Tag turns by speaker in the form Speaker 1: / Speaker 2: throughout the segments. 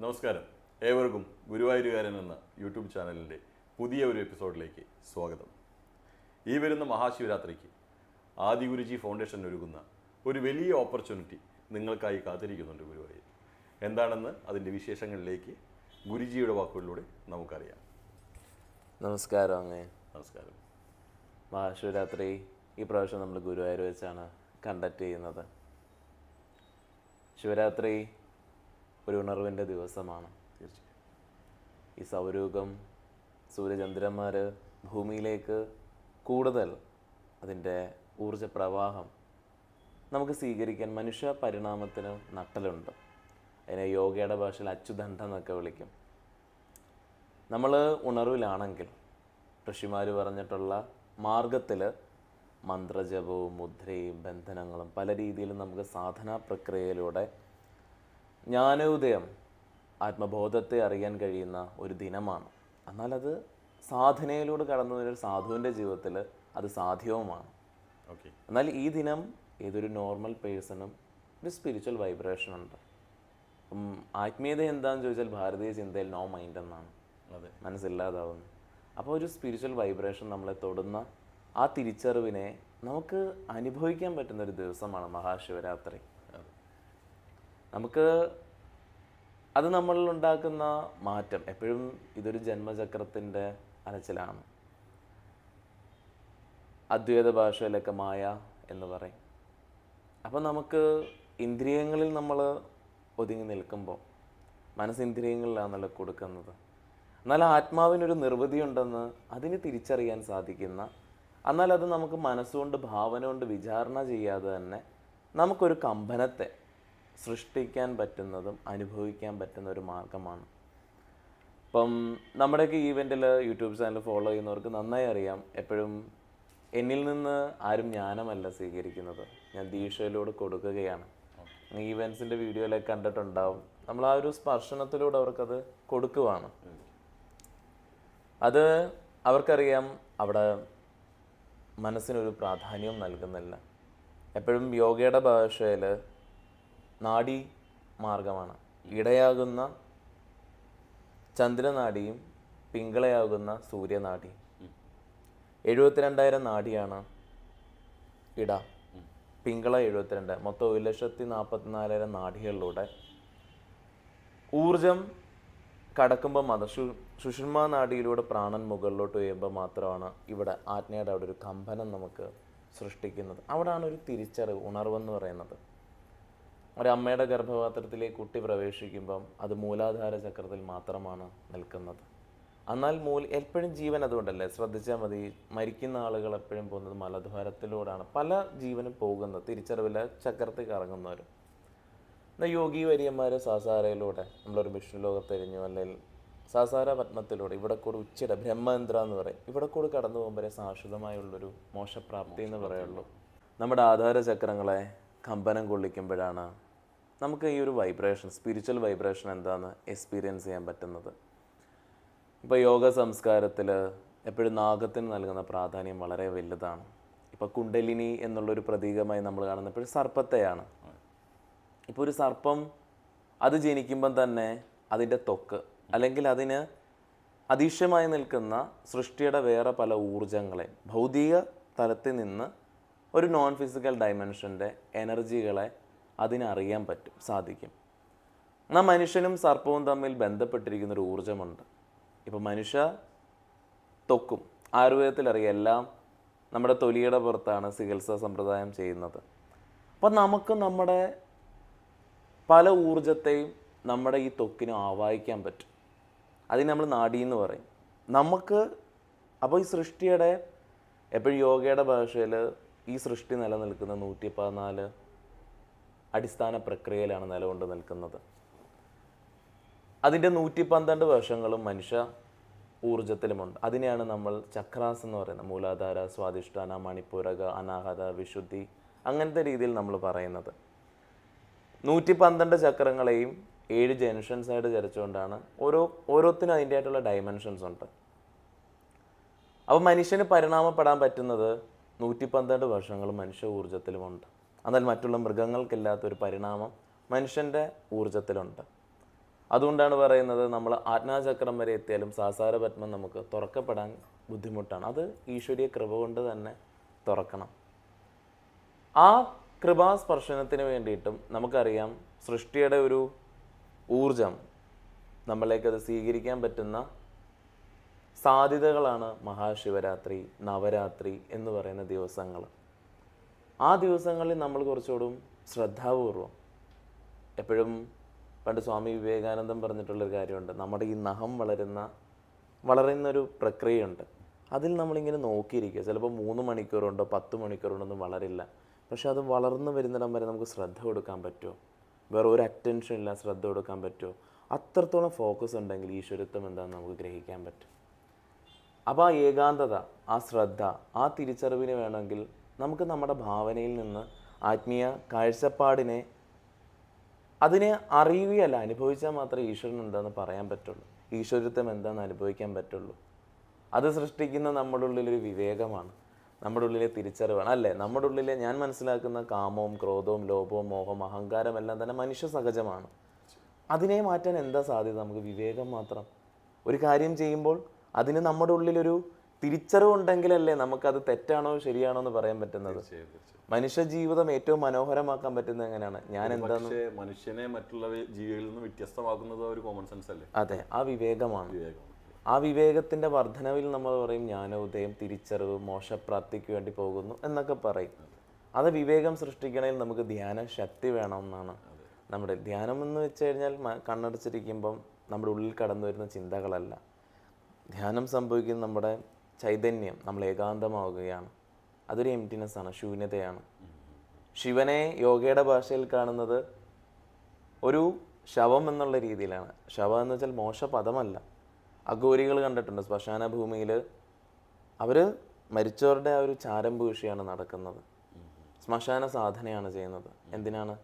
Speaker 1: നമസ്കാരം. ഏവർക്കും ഗുരുവായൂരുകാരൻ എന്ന യൂട്യൂബ് ചാനലിന്റെ പുതിയ ഒരു എപ്പിസോഡിലേക്ക് സ്വാഗതം. ഈ വരുന്ന മഹാശിവരാത്രിക്ക് ആദി ഗുരുജി ഫൗണ്ടേഷൻ ഒരുക്കുന്ന ഒരു വലിയ ഓപ്പർച്യൂണിറ്റി നിങ്ങൾക്കായി കാത്തിരിക്കുന്നുണ്ട് ഗുരുവായൂർ. എന്താണെന്ന് അതിന്റെ വിശേഷങ്ങളിലേക്ക് ഗുരുജിയുടെ വാക്കുകളിലൂടെ നമുക്കറിയാം.
Speaker 2: നമസ്കാരം അങ്ങേ.
Speaker 1: നമസ്കാരം.
Speaker 2: മഹാശിവരാത്രി ഈ പ്രാവശ്യം നമ്മൾ ഗുരുവായൂർ വെച്ചാണ് കണ്ടക്ട് ചെയ്യുന്നത്. ശിവരാത്രി ഒരു ഉണർവിന്റെ ദിവസമാണ്. ഈ സൗരൂപം സൂര്യചന്ദ്രന്മാർ ഭൂമിയിലേക്ക് കൂടുതൽ അതിന്റെ ഊർജ പ്രവാഹം നമുക്ക് സ്വീകരിക്കാൻ മനുഷ്യ പരിണാമത്തിന് നട്ടലുണ്ട്. അതിനെ യോഗയുടെ ഭാഷയിൽ അച്ചുദണ്ഡം എന്നൊക്കെ വിളിക്കും. നമ്മൾ ഉണർവിലാണെങ്കിൽ ഋഷിമാർ പറഞ്ഞിട്ടുള്ള മാർഗത്തിൽ മന്ത്രജപവും മുദ്രയും ബന്ധനങ്ങളും പല രീതിയിലും നമുക്ക് സാധനാ പ്രക്രിയയിലൂടെ ജ്ഞാനോദയം ആത്മബോധത്തെ അറിയാൻ കഴിയുന്ന ഒരു ദിനമാണ്. എന്നാൽ അത് സാധനയിലൂടെ കടന്നു വരുന്ന ഒരു സാധുവിന്റെ ജീവിതത്തിൽ അത് സാധ്യവുമാണ്.
Speaker 1: ഓക്കെ.
Speaker 2: എന്നാൽ ഈ ദിനം ഏതൊരു നോർമൽ പേഴ്സണും ഒരു സ്പിരിച്വൽ വൈബ്രേഷൻ ഉണ്ട്. അപ്പം ആത്മീയത എന്താണെന്ന് ചോദിച്ചാൽ ഭാരതീയ ചിന്തയിൽ നോ മൈൻഡ് എന്നാണ്.
Speaker 1: അതെ.
Speaker 2: മനസ്സില്ലാതാവുന്നു. അപ്പോൾ ഒരു സ്പിരിച്വൽ വൈബ്രേഷൻ നമ്മളെ തൊടുന്ന ആ തിരിച്ചറിവിനെ നമുക്ക് അനുഭവിക്കാൻ പറ്റുന്ന ഒരു ദിവസമാണ് മഹാശിവരാത്രി. നമുക്ക് അത് നമ്മളിൽ ഉണ്ടാക്കുന്ന മാറ്റം എപ്പോഴും ഇതൊരു ജന്മചക്രത്തിന്റെ അലച്ചിലാണ് അദ്വൈത ഭാഷയിലൊക്കെ മായ എന്ന് പറയും. അപ്പോൾ നമുക്ക് ഇന്ദ്രിയങ്ങളിൽ നമ്മൾ ഒതുങ്ങി നിൽക്കുമ്പോൾ മനസ്സിന്ദ്രിയങ്ങളിലാണല്ലോ കൊടുക്കുന്നത്. എന്നാൽ ആത്മാവിനൊരു നിർവൃതി ഉണ്ടെന്ന് അതിന് തിരിച്ചറിയാൻ സാധിക്കുന്ന എന്നാൽ അത് നമുക്ക് മനസ്സുകൊണ്ട് ഭാവന കൊണ്ട് വിചാരണ ചെയ്യാതെ തന്നെ നമുക്കൊരു കമ്പനത്തെ സൃഷ്ടിക്കാൻ പറ്റുന്നതും അനുഭവിക്കാൻ പറ്റുന്ന ഒരു മാർഗമാണ്. ഇപ്പം നമ്മുടെയൊക്കെ ഈവെന്റിൽ യൂട്യൂബ് ചാനൽ ഫോളോ ചെയ്യുന്നവർക്ക് നന്നായി അറിയാം എപ്പോഴും എന്നിൽ നിന്ന് ആരും ജ്ഞാനമല്ല സ്വീകരിക്കുന്നത്. ഞാൻ ദീക്ഷയിലൂടെ കൊടുക്കുകയാണ്. ഈവൻസിന്റെ വീഡിയോയിലൊക്കെ കണ്ടിട്ടുണ്ടാവും. നമ്മൾ ആ ഒരു സ്പർശനത്തിലൂടെ അവർക്കത് കൊടുക്കുവാണ്. അത് അവർക്കറിയാം അവിടെ മനസ്സിനൊരു പ്രാധാന്യവും നൽകുന്നില്ല. എപ്പോഴും യോഗയുടെ ഭാഷയിൽ നാഡി മാർഗമാണ് ഇടയാകുന്ന ചന്ദ്രനാഡിയും പിങ്കളയാകുന്ന സൂര്യനാഡിയും എഴുപത്തിരണ്ടായിരം നാഡിയാണ് ഇട. പിങ്കള എഴുപത്തിരണ്ട്. മൊത്തം ഒരു ലക്ഷത്തി നാൽപ്പത്തിനാലായിരം നാഡികളിലൂടെ ഊർജം കടക്കുമ്പോൾ മത ശു നാടിയിലൂടെ പ്രാണൻ മുകളിലോട്ട് ഉയരുമ്പോൾ മാത്രമാണ് ഇവിടെ ആജ്ഞയുടെ അവിടെ ഒരു കമ്പനം നമുക്ക് സൃഷ്ടിക്കുന്നത്. അവിടെയാണ് ഒരു തിരിച്ചറിവ് ഉണർവെന്ന് പറയുന്നത്. ഒരു ഗർഭപാത്രത്തിലെ കുട്ടി പ്രവേശിക്കുമ്പം അത് മൂലാധാര ചക്രത്തിൽ മാത്രമാണ് നിൽക്കുന്നത്. എന്നാൽ മൂല എപ്പോഴും ജീവൻ അതുകൊണ്ടല്ലേ? ശ്രദ്ധിച്ചാൽ മതി മരിക്കുന്ന ആളുകൾ എപ്പോഴും പോകുന്നത് മലദ്വാരത്തിലൂടെയാണ്. പല ജീവനും പോകുന്നത് തിരിച്ചറിവില്ല ചക്രത്തിൽ കറങ്ങുന്നവർ എന്നാൽ യോഗി വര്യന്മാർ സാസാരയിലൂടെ നമ്മളൊരു വിഷ്ണു ലോകത്തെരിഞ്ഞു അല്ലെങ്കിൽ സാസാര പത്മത്തിലൂടെ ഇവിടെ കൂടെ ഉച്ചയുടെ ബ്രഹ്മേന്ദ്ര എന്ന് പറയും. ഇവിടെ കൂടെ കടന്നു പോകുമ്പോൾ ശാശ്വതമായുള്ളൊരു മോശപ്രാപ്തി എന്ന് പറയുള്ളൂ. നമ്മുടെ ആധാര ചക്രങ്ങളെ കമ്പനം കൊള്ളിക്കുമ്പോഴാണ് നമുക്ക് ഈ ഒരു വൈബ്രേഷൻ സ്പിരിച്വൽ വൈബ്രേഷൻ എന്താണെന്ന് എക്സ്പീരിയൻസ് ചെയ്യാൻ പറ്റുന്നത്. ഇപ്പോൾ യോഗ സംസ്കാരത്തിൽ എപ്പോഴും നാഗത്തിന് നൽകുന്ന പ്രാധാന്യം വളരെ വലുതാണ്. ഇപ്പോൾ കുണ്ടലിനി എന്നുള്ളൊരു പ്രതീകമായി നമ്മൾ കാണുന്ന എപ്പോഴും സർപ്പത്തെയാണ്. ഇപ്പോൾ ഒരു സർപ്പം അത് ജനിക്കുമ്പം തന്നെ അതിന്റെ തൊക്ക് അല്ലെങ്കിൽ അതിന് അതീക്ഷ്യമായി നിൽക്കുന്ന സൃഷ്ടിയുടെ വേറെ പല ഊർജങ്ങളെ ഭൗതിക തലത്തിൽ നിന്ന് ഒരു നോൺ ഫിസിക്കൽ ഡയമെൻഷന്റെ എനർജികളെ അതിനറിയാൻ പറ്റും സാധിക്കും. എന്നാൽ മനുഷ്യനും സർപ്പവും തമ്മിൽ ബന്ധപ്പെട്ടിരിക്കുന്ന ഒരു ഊർജമുണ്ട്. ഇപ്പോൾ മനുഷ്യ തൊക്കും ആയുർവേദത്തിൽ അറിയാം എല്ലാം നമ്മുടെ തൊലിയുടെ പുറത്താണ് ചികിത്സാ സമ്പ്രദായം ചെയ്യുന്നത്. അപ്പം നമുക്ക് നമ്മുടെ പല ഊർജത്തെയും നമ്മുടെ ഈ തൊക്കിനും ആവാഹിക്കാൻ പറ്റും. അതിന് നമ്മൾ നാഡി എന്ന് പറയും. നമുക്ക് അപ്പോൾ ഈ സൃഷ്ടിയുടെ എപ്പോഴും യോഗയുടെ ഭാഷയിൽ ഈ സൃഷ്ടി നിലനിൽക്കുന്ന നൂറ്റി പതിനാല് അടിസ്ഥാന പ്രക്രിയയിലാണ് നിലകൊണ്ട് നിൽക്കുന്നത്. അതിന്റെ നൂറ്റി പന്ത്രണ്ട് വർഷങ്ങളും മനുഷ്യ ഊർജത്തിലുമുണ്ട് അതിനെയാണ് നമ്മൾ ചക്രാസ് എന്ന് പറയുന്നത്. മൂലാധാര സ്വാധിഷ്ഠാന മണിപ്പൂരക അനാഹത വിശുദ്ധി അങ്ങനത്തെ രീതിയിൽ നമ്മൾ പറയുന്നത്. നൂറ്റി പന്ത്രണ്ട് ചക്രങ്ങളെയും ഏഴ് ജംഗ്ഷൻസ് ആയിട്ട് ചരച്ചുകൊണ്ടാണ് ഓരോ ഓരോത്തിനും അതിന്റെ ആയിട്ടുള്ള ഡയമെൻഷൻസ് ഉണ്ട്. അപ്പോൾ മനുഷ്യന് പരിണാമപ്പെടാൻ പറ്റുന്നത് നൂറ്റി പന്ത്രണ്ട് വർഷങ്ങൾ മനുഷ്യ ഊർജത്തിലുമുണ്ട് എന്നാൽ മറ്റുള്ള മൃഗങ്ങൾക്കില്ലാത്തൊരു പരിണാമം മനുഷ്യന്റെ ഊർജത്തിലുണ്ട് അതുകൊണ്ടാണ് പറയുന്നത് നമ്മൾ ആജ്ഞാചക്രം വരെ എത്തിയാലും സാസാരപത്മം നമുക്ക് തുറക്കപ്പെടാൻ ബുദ്ധിമുട്ടാണ്. അത് ഈശ്വരീയ കൃപ കൊണ്ട് തന്നെ തുറക്കണം. ആ കൃപാസ്പർശനത്തിന് വേണ്ടിയിട്ടും നമുക്കറിയാം സൃഷ്ടിയുടെ ഒരു ഊർജം നമ്മളേക്കത് സ്വീകരിക്കാൻ പറ്റുന്ന സാധ്യതകളാണ് മഹാശിവരാത്രി നവരാത്രി എന്ന് പറയുന്ന ദിവസങ്ങൾ. ആ ദിവസങ്ങളിൽ നമ്മൾ കുറച്ചുകൂടും ശ്രദ്ധാപൂർവം. എപ്പോഴും പണ്ട് സ്വാമി വിവേകാനന്ദം പറഞ്ഞിട്ടുള്ളൊരു കാര്യമുണ്ട്. നമ്മുടെ ഈ നഖം വളരുന്ന വളരുന്നൊരു പ്രക്രിയയുണ്ട്. അതിൽ നമ്മളിങ്ങനെ നോക്കിയിരിക്കുക. ചിലപ്പോൾ മൂന്ന് മണിക്കൂറുണ്ടോ പത്ത് മണിക്കൂറുണ്ടൊന്നും വളരില്ല. പക്ഷെ അത് വളർന്നു വരുന്നിടം വരെ നമുക്ക് ശ്രദ്ധ കൊടുക്കാൻ പറ്റുമോ? വേറെ ഒരു അറ്റൻഷൻ ഇല്ല ശ്രദ്ധ കൊടുക്കാൻ പറ്റുമോ? അത്രത്തോളം ഫോക്കസ് ഉണ്ടെങ്കിൽ ഈശ്വരത്വം എന്താണെന്ന് നമുക്ക് ഗ്രഹിക്കാൻ പറ്റും. അപ്പോൾ ആ ഏകാന്തത ആ ശ്രദ്ധ ആ തിരിച്ചറിവിന് വേണമെങ്കിൽ നമുക്ക് നമ്മുടെ ഭാവനയിൽ നിന്ന് ആത്മീയ കാഴ്ചപ്പാടിനെ അതിനെ അറിയുകയല്ല അനുഭവിച്ചാൽ മാത്രമേ ഈശ്വരൻ എന്താണെന്ന് പറയാൻ പറ്റുള്ളൂ. ഈശ്വരത്വം എന്താണെന്ന് അനുഭവിക്കാൻ പറ്റുള്ളൂ. അത് സൃഷ്ടിക്കുന്ന നമ്മുടെ ഉള്ളിലൊരു വിവേകമാണ് നമ്മുടെ ഉള്ളിലെ തിരിച്ചറിവാണ്. അല്ലേ? നമ്മുടെ ഉള്ളിലെ ഞാൻ മനസ്സിലാക്കുന്ന കാമവും ക്രോധവും ലോഭവും മോഹവും അഹങ്കാരം എല്ലാം തന്നെ മനുഷ്യ സഹജമാണ് അതിനെ മാറ്റാൻ എന്താ സാധ്യത? നമുക്ക് വിവേകം മാത്രം. ഒരു കാര്യം ചെയ്യുമ്പോൾ അതിന് നമ്മുടെ ഉള്ളിലൊരു തിരിച്ചറിവുണ്ടെങ്കിലല്ലേ നമുക്കത് തെറ്റാണോ ശരിയാണോ എന്ന് പറയാൻ പറ്റുന്നത്. മനുഷ്യ ജീവിതം ഏറ്റവും മനോഹരമാക്കാൻ പറ്റുന്നത് എങ്ങനെയാണ്? ഞാൻ
Speaker 1: എന്താണ് മനുഷ്യനെ മറ്റുള്ള ജീവികളിൽ നിന്ന് വ്യത്യസ്തമാക്കുന്നത് ഒരു കോമൺ സെൻസ് അല്ലേ?
Speaker 2: അതെ ആ വിവേകമാണ്.
Speaker 1: വിവേകം
Speaker 2: ആ വിവേകത്തിന്റെ വർധനവിൽ നമ്മൾ പറയും ജ്ഞാനോദയം തിരിച്ചറിവ് മോശപ്രാപ്തിക്ക് വേണ്ടി പോകുന്നു എന്നൊക്കെ പറയും. അത് വിവേകം സൃഷ്ടിക്കണമെങ്കിൽ നമുക്ക് ധ്യാന ശക്തി വേണമെന്നാണ് നമ്മുടെ ധ്യാനം എന്ന് വെച്ച് കഴിഞ്ഞാൽ കണ്ണടച്ചിരിക്കുമ്പം നമ്മുടെ ഉള്ളിൽ കടന്നു വരുന്ന ചിന്തകളല്ല. ധ്യാനം സംഭവിക്കുന്ന നമ്മുടെ ചൈതന്യം നമ്മൾ ഏകാന്തമാവുകയാണ്. അതൊരു എംറ്റിനെസ് ആണ് ശൂന്യതയാണ്. ശിവനെ യോഗയുടെ ഭാഷയിൽ കാണുന്നത് ഒരു ശവം എന്നുള്ള രീതിയിലാണ്. ശവം എന്ന് വെച്ചാൽ മോശ പദമല്ല അഘോരികൾ കണ്ടിട്ടുണ്ട് ശ്മശാന ഭൂമിയിൽ അവർ മരിച്ചവരുടെ ആ ഒരു ചാരം പൂശിയാണ് നടക്കുന്നത്. ശ്മശാന സാധനയാണ് ചെയ്യുന്നത്. എന്തിനാണ്?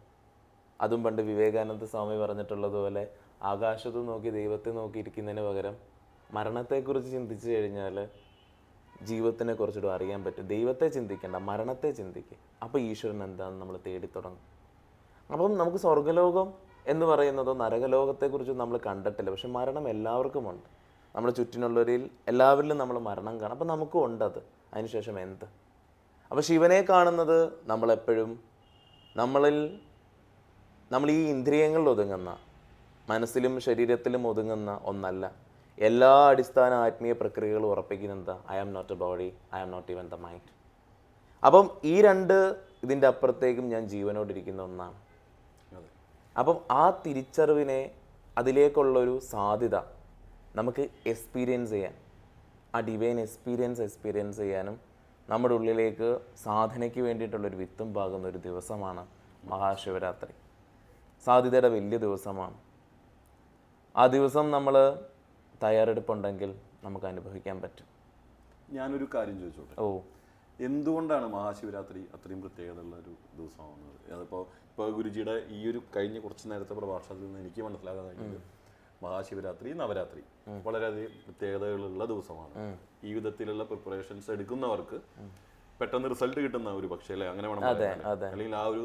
Speaker 2: അതും പണ്ട് വിവേകാനന്ദ സ്വാമി പറഞ്ഞിട്ടുള്ളതുപോലെ ആകാശത്ത് നോക്കി ദൈവത്തെ നോക്കി ഇരിക്കുന്നതിന് പകരം മരണത്തെക്കുറിച്ച് ചിന്തിച്ചു കഴിഞ്ഞാൽ ജീവിതത്തിനെ കുറിച്ചിട്ട് അറിയാൻ പറ്റും. ദൈവത്തെ ചിന്തിക്കേണ്ട മരണത്തെ ചിന്തിക്കുക അപ്പോൾ ഈശ്വരൻ എന്താണെന്ന് നമ്മൾ തേടി തുടങ്ങും. അപ്പം നമുക്ക് സ്വർഗലോകം എന്ന് പറയുന്നതോ നരകലോകത്തെക്കുറിച്ച് നമ്മൾ കണ്ടിട്ടില്ല. പക്ഷെ മരണം എല്ലാവർക്കും ഉണ്ട്. നമ്മുടെ ചുറ്റിനുള്ളവരിൽ എല്ലാവരിലും നമ്മൾ മരണം കാണും. അപ്പം നമുക്കും ഉണ്ട് അത്. അതിനുശേഷം എന്ത്? അപ്പോൾ ശിവനെ കാണുന്നത് നമ്മളെപ്പോഴും നമ്മളിൽ നമ്മൾ ഈ ഇന്ദ്രിയങ്ങളിൽ ഒതുങ്ങുന്ന മനസ്സിലും ശരീരത്തിലും ഒതുങ്ങുന്ന ഒന്നല്ല. എല്ലാ അടിസ്ഥാന ആത്മീയ പ്രക്രിയകളും ഉറപ്പിക്കുന്നത് എന്താ? I am not a body I am not even the mind അപ്പം ഈ രണ്ട് ഇതിന്റെ അപ്പുറത്തേക്കും ഞാൻ ജീവനോടിരിക്കുന്ന ഒന്നാണ്. അപ്പം ആ തിരിച്ചറിവിനെ അതിലേക്കുള്ളൊരു സാധ്യത നമുക്ക് എക്സ്പീരിയൻസ് ചെയ്യാൻ ആ ഡിവൈൻ എക്സ്പീരിയൻസ് എക്സ്പീരിയൻസ് ചെയ്യാനും നമ്മുടെ ഉള്ളിലേക്ക് സാധനയ്ക്ക് വേണ്ടിയിട്ടുള്ളൊരു വിത്തും പാകുന്ന ഒരു ദിവസമാണ് മഹാശിവരാത്രി. സാധ്യതയുടെ വലിയ ദിവസമാണ്. ആ ദിവസം നമ്മൾ തയ്യാറെടുപ്പുണ്ടെങ്കിൽ നമുക്ക് അനുഭവിക്കാൻ പറ്റും.
Speaker 1: ഞാനൊരു കാര്യം ചോദിച്ചോട്ടെ?
Speaker 2: ഓ.
Speaker 1: എന്തുകൊണ്ടാണ് മഹാശിവരാത്രി അത്രയും പ്രത്യേകതയുള്ള ഒരു ദിവസമാവുന്നത്? അതിപ്പോൾ ഇപ്പോൾ ഗുരുജിയുടെ ഈ ഒരു കഴിഞ്ഞ കുറച്ച് നേരത്തെ പ്രഭാഷണത്തിൽ നിന്ന് എനിക്ക് മനസ്സിലാക്കാൻ കഴിഞ്ഞത് മഹാശിവരാത്രി നവരാത്രി വളരെയധികം പ്രത്യേകതകളുള്ള ദിവസമാണ്. ഈ വിധത്തിലുള്ള പ്രിപ്പറേഷൻസ് എടുക്കുന്നവർക്ക് പെട്ടെന്ന് റിസൾട്ട് കിട്ടുന്ന ഒരു പക്ഷേ അല്ലേ? അങ്ങനെ വേണം അല്ലെങ്കിൽ ആ ഒരു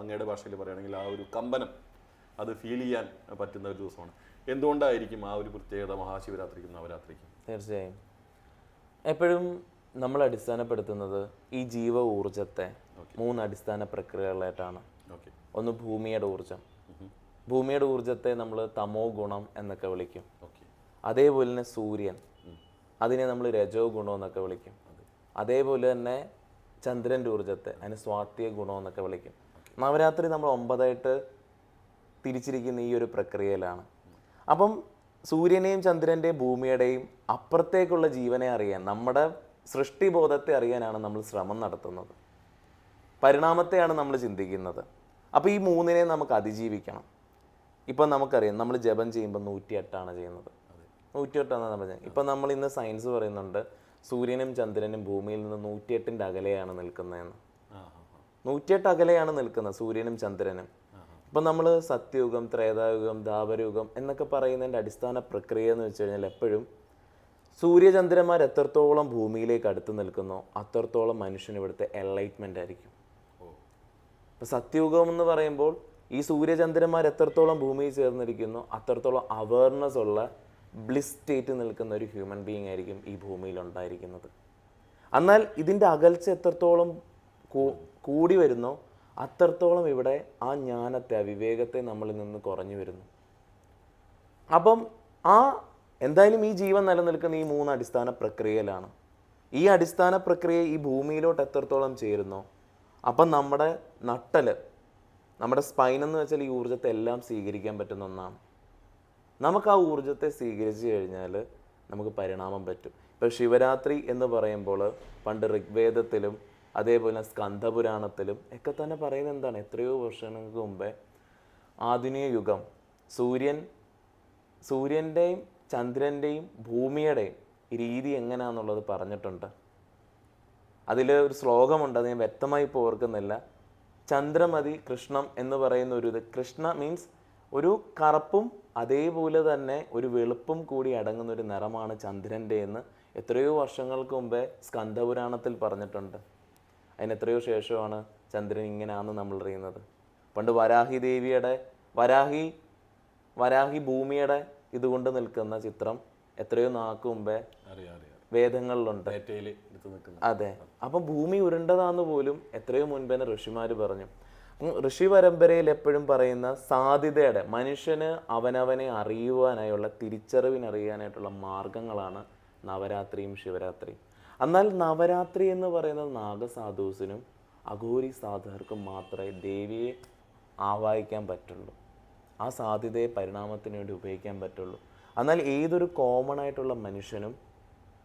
Speaker 1: അങ്ങയുടെ ഭാഷയിൽ പറയുകയാണെങ്കിൽ ആ ഒരു കമ്പനം അത് ഫീൽ ചെയ്യാൻ പറ്റുന്ന ഒരു ദിവസമാണ്. എന്തുകൊണ്ടായിരിക്കും ആ ഒരു പ്രത്യേകത മഹാശിവരാത്രിക്കും നവരാത്രിക്കും?
Speaker 2: തീർച്ചയായും. എപ്പോഴും നമ്മൾ അടിസ്ഥാനപ്പെടുത്തുന്നത് ഈ ജീവ ഊർജത്തെ മൂന്ന് അടിസ്ഥാന പ്രക്രിയകളായിട്ടാണ് ഒന്ന് ഭൂമിയുടെ ഊർജം ഭൂമിയുടെ ഊർജത്തെ നമ്മൾ തമോ ഗുണം എന്നൊക്കെ വിളിക്കും. അതേപോലെ തന്നെ സൂര്യൻ. അതിനെ നമ്മൾ രജോ ഗുണം എന്നൊക്കെ വിളിക്കും. അതേപോലെ തന്നെ ചന്ദ്രന്റെ ഊർജത്തെ അതിന് സ്വാത്യ ഗുണം എന്നൊക്കെ വിളിക്കും. നവരാത്രി നമ്മൾ ഒമ്പതായിട്ട് തിരിച്ചിരിക്കുന്ന ഈ ഒരു പ്രക്രിയയിലാണ്. അപ്പം സൂര്യനെയും ചന്ദ്രന്റെയും ഭൂമിയുടെയും അപ്പുറത്തേക്കുള്ള ജീവനെ അറിയാൻ നമ്മുടെ സൃഷ്ടിബോധത്തെ അറിയാനാണ് നമ്മൾ ശ്രമം നടത്തുന്നത്. പരിണാമത്തെയാണ് നമ്മൾ ചിന്തിക്കുന്നത്. അപ്പോൾ ഈ മൂന്നിനെ നമുക്ക് അതിജീവിക്കണം. ഇപ്പം നമുക്കറിയാം നമ്മൾ ജപം ചെയ്യുമ്പോൾ നൂറ്റിയെട്ടാണ് ചെയ്യുന്നത്. നൂറ്റിയെട്ടാണ് നമ്മൾ ചെയ്യുന്നത്. ഇപ്പം നമ്മൾ ഇന്ന് സയൻസ് പറയുന്നുണ്ട് സൂര്യനും ചന്ദ്രനും ഭൂമിയിൽ നിന്ന് നൂറ്റിയെട്ടിന്റെ അകലെയാണ് നിൽക്കുന്നതെന്ന്. നൂറ്റിയെട്ട് അകലെയാണ് നിൽക്കുന്നത് സൂര്യനും ചന്ദ്രനും. ഇപ്പം നമ്മൾ സത്യയുഗം ത്രേതായുഗം ദാപരയുഗം എന്നൊക്കെ പറയുന്നതിന്റെ അടിസ്ഥാന പ്രക്രിയ എന്ന് വെച്ച് കഴിഞ്ഞാൽ എപ്പോഴും സൂര്യചന്ദ്രന്മാർ എത്രത്തോളം ഭൂമിയിലേക്ക് അടുത്ത് നിൽക്കുന്നോ അത്രത്തോളം മനുഷ്യന് ഇവിടുത്തെ എൻലൈറ്റ്മെന്റ് ആയിരിക്കും. ഇപ്പം സത്യയുഗം എന്ന് പറയുമ്പോൾ ഈ സൂര്യചന്ദ്രന്മാർ എത്രത്തോളം ഭൂമിയിൽ ചേർന്നിരിക്കുന്നു അത്രത്തോളം അവയർനെസ് ഉള്ള ബ്ലിസ് സ്റ്റേറ്റ് നിൽക്കുന്ന ഒരു ഹ്യൂമൻ ബീങ് ആയിരിക്കും ഈ ഭൂമിയിൽ ഉണ്ടായിരിക്കുന്നത്. എന്നാൽ ഇതിന്റെ അകൽച്ച എത്രത്തോളം കൂടി വരുന്നോ അത്രത്തോളം ഇവിടെ ആ ജ്ഞാനത്തെ ആ വിവേകത്തെ നമ്മളിൽ നിന്ന് കുറഞ്ഞു വരുന്നു. അപ്പം ആ എന്തായാലും ഈ ജീവൻ നിലനിൽക്കുന്ന ഈ മൂന്ന് അടിസ്ഥാന പ്രക്രിയയിലാണ്. ഈ അടിസ്ഥാന പ്രക്രിയ ഈ ഭൂമിയിലോട്ട് എത്രത്തോളം ചേരുന്നോ അപ്പം നമ്മുടെ നട്ടൽ നമ്മുടെ സ്പൈൻ എന്ന് വെച്ചാൽ ഈ ഊർജത്തെ എല്ലാം സ്വീകരിക്കാൻ പറ്റുന്ന ഒന്നാണ്. നമുക്ക് ആ ഊർജത്തെ സ്വീകരിച്ചു കഴിഞ്ഞാൽ നമുക്ക് പരിണാമം പറ്റും. ഇപ്പോൾ ശിവരാത്രി എന്ന് പറയുമ്പോൾ പണ്ട് ഋഗ്വേദത്തിലും അതേപോലെ സ്കന്ധപുരാണത്തിലും ഒക്കെ തന്നെ പറയുന്നത് എന്താണ്? എത്രയോ വർഷങ്ങൾക്ക് മുമ്പേ ആധുനിക യുഗം സൂര്യൻ സൂര്യന്റെയും ചന്ദ്രന്റെയും ഭൂമിയുടെയും രീതി എങ്ങനെയാണെന്നുള്ളത് പറഞ്ഞിട്ടുണ്ട്. അതിൽ ഒരു ശ്ലോകമുണ്ട് അത് ഞാൻ വ്യക്തമായി ഇപ്പോൾ ഓർക്കുന്നില്ല. ചന്ദ്രമതി കൃഷ്ണം എന്ന് പറയുന്ന ഒരു ഇത്. കൃഷ്ണ മീൻസ് ഒരു കറുപ്പും അതേപോലെ തന്നെ ഒരു വെളുപ്പും കൂടി അടങ്ങുന്ന ഒരു നിറമാണ് ചന്ദ്രന്റെ എന്ന് എത്രയോ വർഷങ്ങൾക്ക് മുമ്പേ സ്കന്ധപുരാണത്തിൽ പറഞ്ഞിട്ടുണ്ട്. അതിന് എത്രയോ ശേഷമാണ് ചന്ദ്രൻ ഇങ്ങനെയാണെന്ന് നമ്മൾ അറിയുന്നത് പണ്ട് വരാഹി ദേവിയുടെ വരാഹി വരാഹി ഭൂമിയുടെ ഇതുകൊണ്ട് നിൽക്കുന്ന ചിത്രം എത്രയോ നാക്ക് മുമ്പേ വേദങ്ങളിലുണ്ട്. അതെ. അപ്പം ഭൂമി ഉരുണ്ടതാന്ന് പോലും എത്രയോ മുൻപ് ഋഷിമാർ പറഞ്ഞു. ഋഷി പരമ്പരയിൽ എപ്പോഴും പറയുന്ന സാധ്യതയുടെ മനുഷ്യന് അവനവനെ അറിയുവാനായുള്ള തിരിച്ചറിവിനറിയാനായിട്ടുള്ള മാർഗങ്ങളാണ് നവരാത്രിയും ശിവരാത്രിയും. എന്നാൽ നവരാത്രി എന്ന് പറയുന്നത് നാഗസാധൂസിനും അഘോരി സാധകർക്കും മാത്രമേ ദേവിയെ ആവാഹിക്കാൻ പറ്റുള്ളൂ. ആ സാധ്യതയെ പരിണാമത്തിന് വേണ്ടി ഉപയോഗിക്കാൻ പറ്റുള്ളൂ. എന്നാൽ ഏതൊരു കോമൺ ആയിട്ടുള്ള മനുഷ്യനും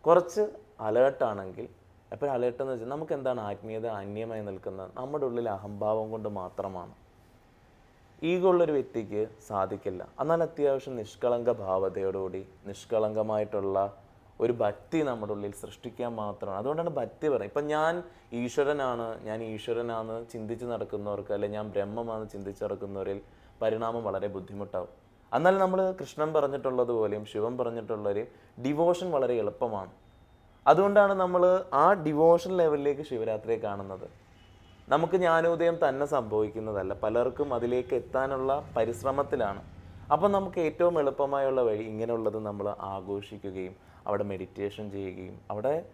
Speaker 2: കുറച്ച് അലേർട്ടാണെങ്കിൽ എപ്പോഴും അലേർട്ട് എന്ന് വെച്ചാൽ നമുക്ക് എന്താണ് ആത്മീയത അന്യമായി നിൽക്കുന്നത് നമ്മുടെ ഉള്ളിൽ അഹംഭാവം കൊണ്ട് മാത്രമാണ്. ഈഗോ ഉള്ളൊരു വ്യക്തിക്ക് സാധിക്കില്ല. എന്നാൽ അത്യാവശ്യം നിഷ്കളങ്ക ഭാവതയോടുകൂടി നിഷ്കളങ്കമായിട്ടുള്ള ഒരു ഭക്തി നമ്മുടെ ഉള്ളിൽ സൃഷ്ടിക്കാൻ മാത്രമാണ്. അതുകൊണ്ടാണ് ഭക്തി പറയുന്നത്. ഇപ്പം ഞാൻ ഈശ്വരനാണ് ഞാൻ ഈശ്വരനാണ് ചിന്തിച്ച് നടക്കുന്നവർക്ക് അല്ലെങ്കിൽ ഞാൻ ബ്രഹ്മമാണ് ചിന്തിച്ച് നടക്കുന്നവരിൽ പരിണാമം വളരെ ബുദ്ധിമുട്ടാവും. എന്നാൽ നമ്മൾ കൃഷ്ണൻ പറഞ്ഞിട്ടുള്ളതുപോലെയും ശിവൻ പറഞ്ഞിട്ടുള്ളവരെയും ഡിവോഷൻ വളരെ എളുപ്പമാണ്. അതുകൊണ്ടാണ് നമ്മൾ ആ ഡിവോഷൻ ലെവലിലേക്ക് ശിവരാത്രിയെ കാണുന്നത്. നമുക്ക് ജ്ഞാനോദയം തന്നെ സംഭവിക്കുന്നതല്ല. പലർക്കും അതിലേക്ക് എത്താനുള്ള പരിശ്രമത്തിലാണ്. അപ്പം നമുക്ക് ഏറ്റവും എളുപ്പമായുള്ള വഴി ഇങ്ങനെയുള്ളത് നമ്മൾ ആഘോഷിക്കുകയും അവിടെ മെഡിറ്റേഷൻ ചെയ്യുകയും അവിടെ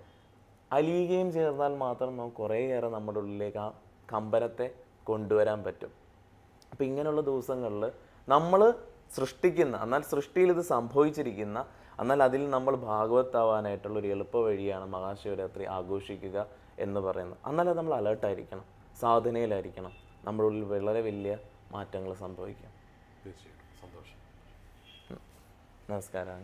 Speaker 2: അലിയുകയും ചേർന്നാൽ മാത്രം നമുക്ക് കുറേയേറെ നമ്മുടെ ഉള്ളിലേക്ക് ആ കമ്പനത്തെ കൊണ്ടുവരാൻ പറ്റും. അപ്പം ഇങ്ങനെയുള്ള ദിവസങ്ങളിൽ നമ്മൾ സൃഷ്ടിക്കുന്ന എന്നാൽ സൃഷ്ടിയിൽ ഇത് സംഭവിച്ചിരിക്കുന്ന എന്നാൽ അതിൽ നമ്മൾ ഭാഗവത്താവാനായിട്ടുള്ള ഒരു എളുപ്പ വഴിയാണ് മഹാശിവരാത്രി ആഘോഷിക്കുക എന്ന് പറയുന്നത്. എന്നാൽ അത് നമ്മൾ അലേർട്ടായിരിക്കണം സാധനയിലായിരിക്കണം. നമ്മുടെ ഉള്ളിൽ വളരെ വലിയ മാറ്റങ്ങൾ സംഭവിക്കാം.
Speaker 1: തീർച്ചയായിട്ടും. സന്തോഷം.
Speaker 2: നമസ്കാരം.